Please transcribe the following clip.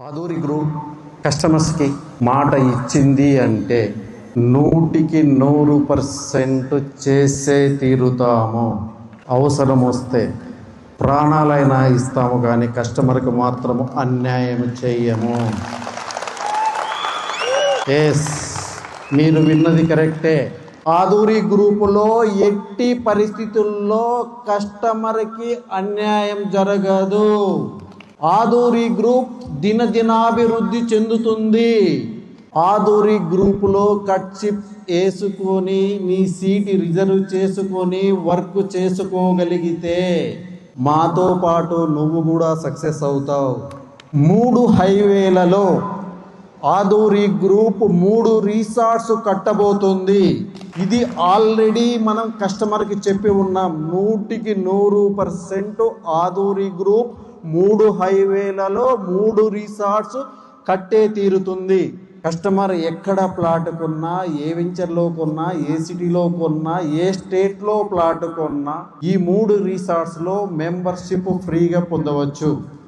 Paduri group కస్టమర్స్కి మాట ఇచ్చింది అంటే నూటికి నూరు పర్సెంట్ చేసే తీరుతాము. అవసరం వస్తే ప్రాణాలైనా ఇస్తాము కానీ కస్టమర్కి మాత్రము అన్యాయం చేయము ఎస్ మీరు విన్నది కరెక్టే. ఆదూరి గ్రూపులో ఎట్టి పరిస్థితుల్లో కస్టమర్కి అన్యాయం జరగదు. ఆదూరి గ్రూప్ దినదినాభివృద్ధి చెందుతుంది. ఆదూరి గ్రూపులో కట్చిప్ వేసుకొని నీ సీటు రిజర్వ్ చేసుకొని వర్క్ చేసుకోగలిగితే మాతో పాటు నువ్వు కూడా సక్సెస్ అవుతావు. మూడు హైవేలలో ఆదూరి గ్రూప్ మూడు రీసార్ట్స్ కట్టబోతుంది. ఇది ఆల్రెడీ మనం కస్టమర్కి చెప్పి ఉన్నాం. నూటికి నూరు పర్సెంట్ ఆదూరి గ్రూప్ మూడు హైవేలలో మూడు రిసార్ట్స్ కట్టే తీరుతుంది. కస్టమర్ ఎక్కడ ప్లాట్ కొన్నా ఏ వెంచర్లో కొన్నా ఏ సిటీలో కొన్నా ఏ స్టేట్లో ప్లాట్ కొన్నా ఈ మూడు రిసార్ట్స్లో మెంబర్షిప్ ఫ్రీగా పొందవచ్చు.